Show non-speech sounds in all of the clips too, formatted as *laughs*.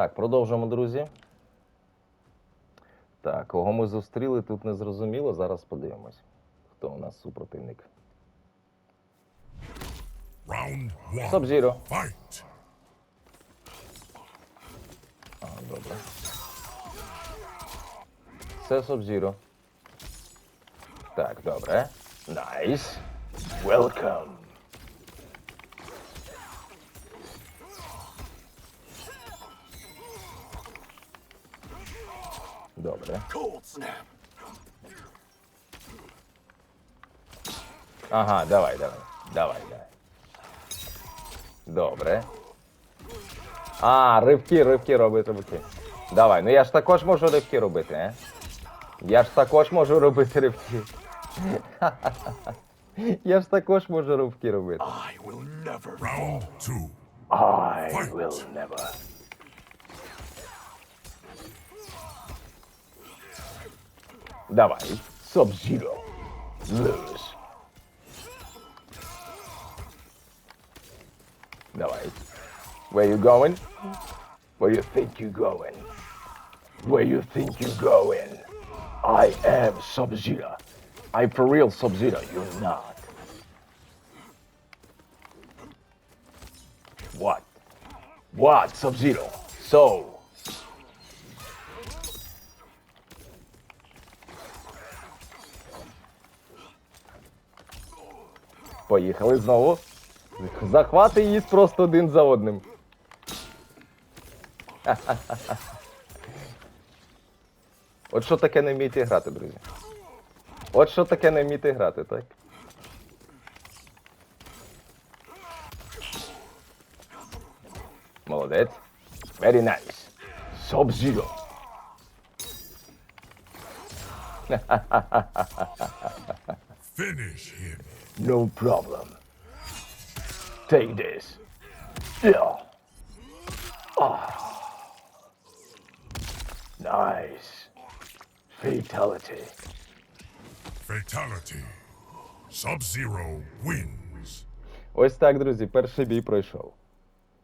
Так, продовжимо, друзі. Так, кого ми зустріли, тут не зрозуміло. Зараз подивимось, хто у нас супротивник. Сабзіро. А, добре. Це Сабзіро. Так, добре. Найс. Welcome. Добре. Ага, давай, давай. Давай, давай. Добре. А, ривки, ривки робить ривки. Давай, ну я ж також можу ривки робити, е? Я ж також можу робити ривки. *laughs* Я ж також можу ривки робити. I will never Round two. I will never. Dawaj, Sub-Zero. lose. Dawaj. Where you going? Where you think you going? Where you think you going? I am Sub-Zero. I'm for real Sub-Zero, you're not. What? What, Sub-Zero? So, Поїхали знову. Захвати їсть просто один за одним. *laughs* От що таке не вміти грати, друзі. От що таке не вміти грати, так? Молодець. Very nice. Sub-Zero. *laughs* Finish him. No problem. Take this. Yeah. Ah. Nice. Fatality. Fatality. Sub-Zero wins. Ось так, друзі, перший бій пройшов.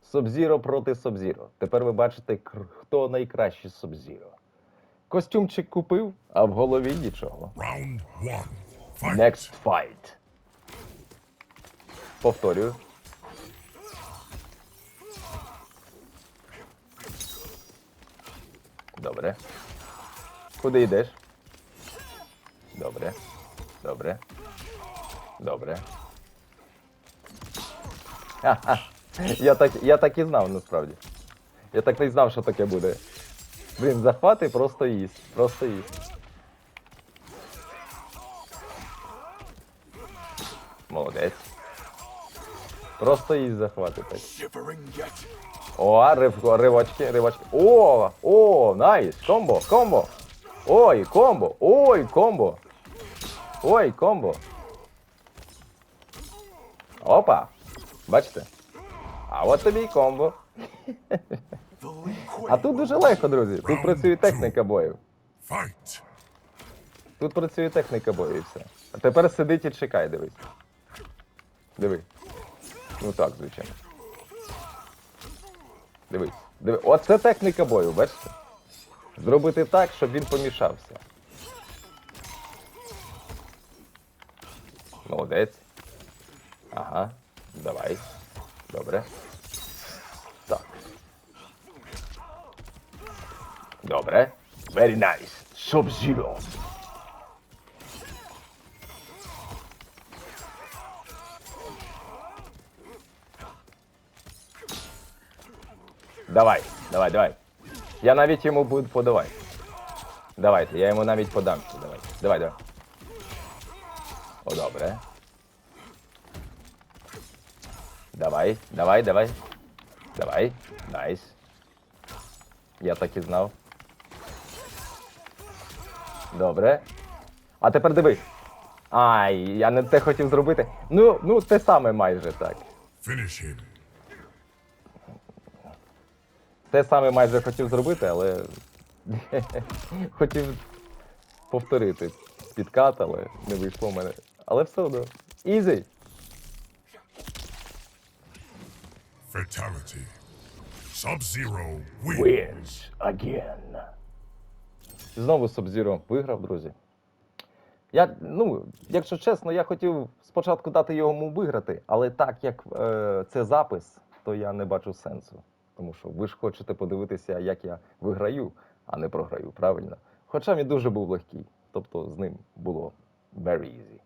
Субзіро проти Субзіро. Тепер ви бачите, хто найкращий Субзіро. Костюмчик купив, а в голові нічого. Round one. Fight. Next fight. Повторюю. Добре. Куди йдеш? Добре. Добре. Добре. Ха-ха. Я так, я так і знав насправді. Я так і знав, що таке буде. Блін, захват і просто їсть. Просто їсть. Молодець. Просто їсть захвати так. shivering yet. О, рив, ривочки, ривочки. О, о, найс, комбо, комбо. Ой, комбо, ой, комбо. Ой, комбо. Опа. Бачите? А от тобі й комбо. А тут дуже легко, друзі. Тут працює техніка. Fight. Тут працює техніка бою і все. А тепер сидить і чекай, дивись. Диви. Ну так, звичайно. Дивись. Диви. Оце техніка бою, бачите? Зробити так, щоб він помішався. Молодець. Ага. Давай. Добре. Так. Добре. Very nice. Sub-Zero. Давай, давай, давай. Я навіть йому буду подавати. Давайте, я йому навіть подам. Давай, давай, давай. О, добре. Давай, давай, давай. Давай. Найс. Я так і знав. Добре. А тепер диви. Ай, я не те хотів зробити. Ну, ну, те саме майже так. Finish. Те саме майже хотів зробити, але *laughs* хотів повторити підкат, але не вийшло в мене. Але все одно. Ізі. Fatality. Sub-Zero wins. Wins again. Знову Sub-Zero виграв, друзі. Я, ну, якщо чесно, я хотів спочатку дати йому виграти, але так як е, це запис, то я не бачу сенсу. Тому що ви ж хочете подивитися, як я виграю, а не програю, правильно? Хоча він дуже був легкий. Тобто з ним було very easy.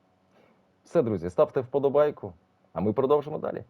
Все, друзі, ставте вподобайку, а ми продовжимо далі.